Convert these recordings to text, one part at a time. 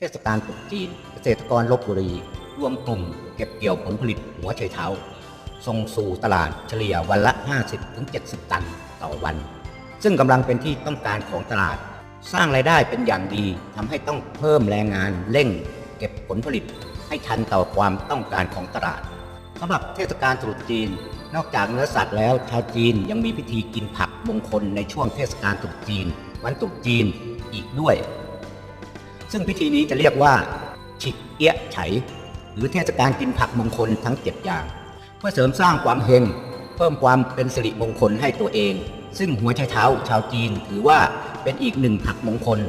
เทศกาลตรุษจีนเกษตรกรลบบุรีรวมกลุ่มเก็บเกี่ยวผลผลิตหัวไชเท้า ส่งสู่ตลาดเฉลี่ยวันละ 50-70 ตันต่อวัน ซึ่งกำลังเป็นที่ต้องการของตลาด สร้างรายได้เป็นอย่างดีทำให้ต้องเพิ่มแรงงานเร่ง เก็บผลผลิตให้ทันต่อความต้องการของตลาดสำหรับเทศกาลตรุษจีน นอกจากเนื้อสัตว์แล้วชาวจีนยังมีพิธีกินผักมงคลในช่วงเทศกาลตรุษจีน วันตรุษจีนอีกด้วย ซึ่งพิธีนี้จะเรียกว่า ฉิกเอี้ยไฉ หรือเทศกาลกินผักมงคลทั้ง7อย่าง เพื่อเสริมสร้างความเฮงเพิ่มความเป็นสิริมงคลให้ตัวเอง ซึ่งหัวไชเท้าชาวจีนถือว่าเป็นอีกหนึ่งผักมงคล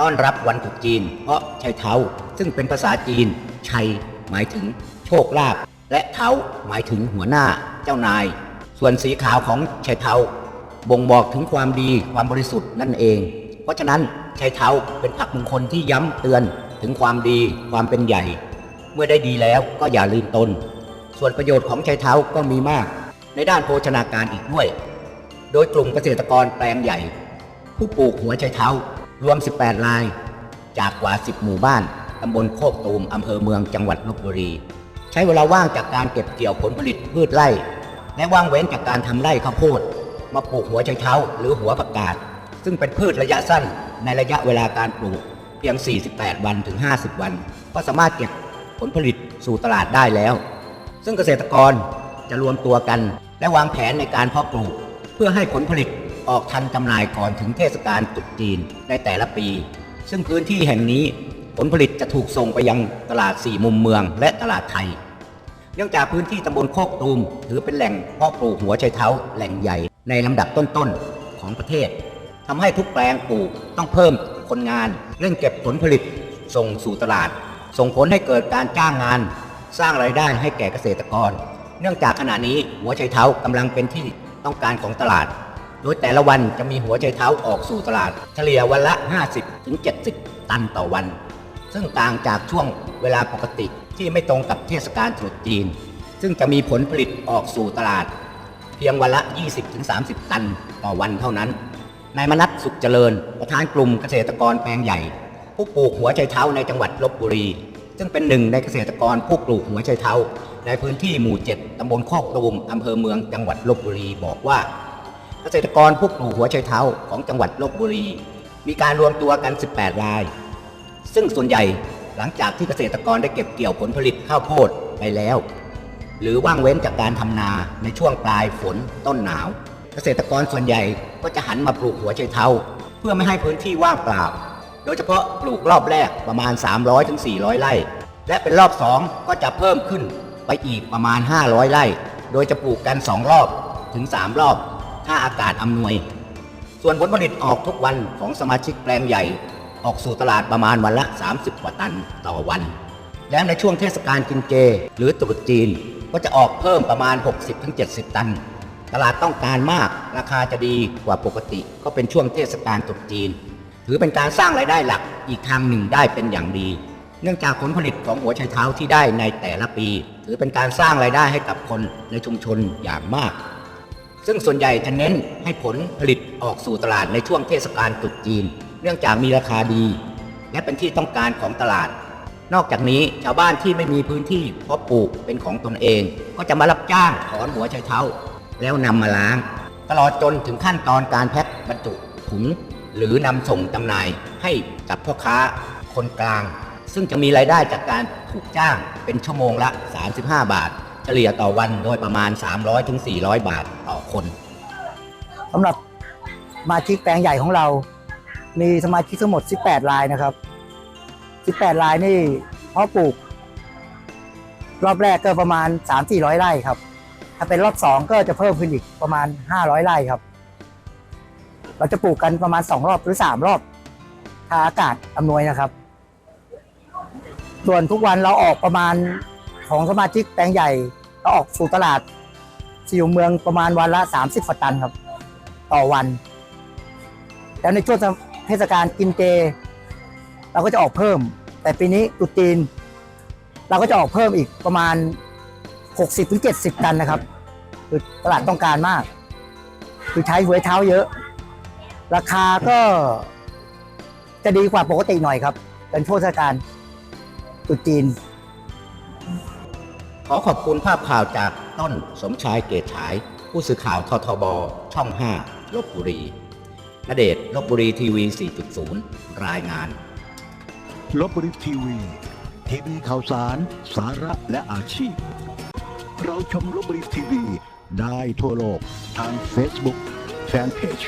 ต้อนรับวันตรุษจีน เพราะไชเท้าซึ่งเป็นภาษาจีน ชัย หมายถึง โชคลาภและเท้าหมายถึงหัวหน้าเจ้านาย ส่วนสีขาวของไชเท้าบ่งบอกถึงความดีความบริสุทธิ์นั่นเอง เพราะฉะนั้นชัยเท้าเป็นผักมงคลที่ย้ำเตือนถึงความดีความเป็นใหญ่ เมื่อได้ดีแล้วก็อย่าลืมตน ส่วนประโยชน์ของชัยเท้าก็มีมาก ในด้านโภชนาการอีกด้วย โดยกลุ่มเกษตรกรแปลงใหญ่ ผู้ปลูกหัวชัยเท้ารวม 18 ราย จากกว่า 10 หมู่บ้านตำบลโคกตูมอำเภอเมืองจังหวัดลบบุรี ใช้เวลาว่างจากการเก็บเกี่ยวผลผลิตพืชไร่ และว่างเว้นจากการทำไร่ข้าวโพด มาปลูกหัวไชเท้าหรือหัวผักกาด ซึ่งเป็นพืชระยะสั้นในระยะเวลาการปลูกเพียง 48 วันถึง 50 วัน ก็สามารถเก็บผลผลิตสู่ตลาดได้แล้ว ซึ่งเกษตรกรจะรวมตัวกัน และวางแผนในการเพาะปลูก เพื่อให้ผลผลิตออกทันจำหน่ายก่อนถึงเทศกาลตรุษจีนในแต่ละปี ซึ่งพื้นที่แห่งนี้ผลผลิตจะถูกส่งไปยังตลาดสี่มุมเมืองและตลาดไทย เนื่องจากพื้นที่ตำบลโคกตูมถือเป็นแหล่งเพาะปลูกหัวไชเท้าแหล่งใหญ่ในลำดับต้นๆของประเทศ ทำให้ทุกแปลงปลูกต้องเพิ่มคนงานเร่งเก็บผลผลิตส่งสู่ตลาด ส่งผลให้เกิดการจ้างงาน สร้างรายได้ให้แก่เกษตรกร เนื่องจากขณะนี้หัวไชเท้ากำลังเป็นที่ต้องการของตลาด โดยแต่ละวันจะมีหัวไชเท้าออกสู่ตลาด เฉลี่ยวันละ 50-70 ตันต่อวัน ซึ่งต่างจากช่วงเวลาปกติที่ไม่ตรงกับเทศกาลตรุษจีน ซึ่งจะมีผลผลิตออกสู่ตลาด เพียงวันละ 20-30 ตันต่อวันเท่านั้น นายมนัสสุขเจริญ ประธานกลุ่มเกษตรกรแปลงใหญ่ ผู้ปลูกหัวไชเท้าในจังหวัดลบบุรี ซึ่งเป็นหนึ่งในเกษตรกรผู้ปลูกหัวไชเท้า ในพื้นที่หมู่ 7 ตำบลโคกตูมอำเภอเมืองจังหวัดลบบุรีบอกว่า เกษตรกรผู้ปลูกหัวไชเท้าของจังหวัดลบบุรี มีการรวมตัวกัน 18 ราย ซึ่งส่วนใหญ่หลังจากที่เกษตรกรได้เก็บเกี่ยวผลผลิตข้าวโพดไปแล้ว หรือว่างเว้นจากการทำนาในช่วงปลายฝนต้นหนาว เกษตรกรส่วนใหญ่ก็จะหันมาปลูกหัวไชเท้า เพื่อไม่ให้พื้นที่ว่างเปล่า โดยเฉพาะปลูกรอบแรกประมาณ 300-400 ไร่ และเป็นรอบ 2 ก็จะเพิ่มขึ้นไปอีกประมาณ 500 ไร่ โดยจะปลูกกัน 2 รอบถึง 3 รอบ ถ้าอากาศอำนวย ส่วนผลผลิตออกทุกวันของสมาชิกแปลงใหญ่ ออกสู่ตลาดประมาณวันละ 30 กว่าตันต่อวัน และในช่วงเทศกาลกินเจ หรือตรุษจีนก็จะออกเพิ่มประมาณ 60-70 ตัน ตลาดต้องการมากราคาจะดีกว่าปกติ ก็เป็นช่วงเทศกาลตรุษจีน ถือเป็นการสร้างรายได้หลักอีกทางหนึ่งได้เป็นอย่างดี เนื่องจากผลผลิตของหัวไชเท้าที่ได้ในแต่ละปี ถือเป็นการสร้างรายได้ให้กับคนในชุมชนอย่างมาก ซึ่งส่วนใหญ่จะเน้นให้ผลผลิตออกสู่ตลาดในช่วงเทศกาลตรุษจีน เนื่องจากมีราคาดี และเป็นที่ต้องการของตลาดนอกจากนี้ชาวบ้านที่ไม่มีพื้นที่เพาะปลูกเป็นของตนเอง ก็จะมารับจ้างถอนหัวไชเท้า แล้วนำมาล้าง ตลอดจนถึงขั้นตอนการแพ็คบรรจุถุงหรือนำส่งจำหน่ายให้กับพ่อค้าคนกลาง ซึ่งจะมีรายได้จากการถูกจ้างเป็นชั่วโมงละ 35 บาท เฉลี่ยต่อวันโดยประมาณ 300-400 บาทต่อคนสำหรับสมาชิกแปลงใหญ่ของเรา มีสมาชิกทั้งหมด 18 รายนะครับ 18 รายนี่เพาะปลูก รอบแรกก็ประมาณ 3-400 ไร่ครับ ถ้าเป็นรอบ2ก็จะเพิ่มขึ้นอีกประมาณ 500 ไร่ครับ เราจะปลูกกันประมาณ 2 รอบหรือ 3 รอบ ถ้าอากาศอำนวยนะครับ ส่วนทุกวันเราออกประมาณของสมาชิกแปลงใหญ่เราออกสู่ตลาดสี่เมืองประมาณวันละ 30กว่าตันครับ ต่อวัน แล้วในช่วงเทศกาลกินเจ เราก็จะออกเพิ่ม แต่ปีนี้ตุจีน เราก็จะออกเพิ่มอีกประมาณ 60-70 ตันนะครับ คือตลาดต้องการมาก คือใช้หัวเท้าเยอะ ราคาก็จะดีกว่าปกติหน่อยครับ เป็นโทษการตรุษจีน ขอขอบคุณภาพข่าวจากต้นสมชายเกตฉาย ผู้สื่อข่าวททบ ช่อง 5 ลบบุรีณเดชน์ลบบุรีทีวี 4.0 รายงานลบบุรีทีวี ทีวีข่าวสาร สาระและอาชีพ เราชมลบบุรีทีวี ได้ทั่วโลกทาง Facebook แฟนเพจ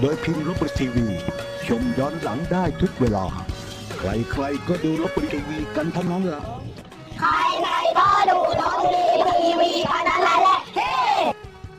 โดยพิมพ์ลบบุรีทีวี ชมย้อนหลังได้ทุกเวลา ใครๆก็ดูลบบุรีทีวีกันทั้งนั้นละใครๆก็ดูลบบุรีทีวีกันนั้นแหละ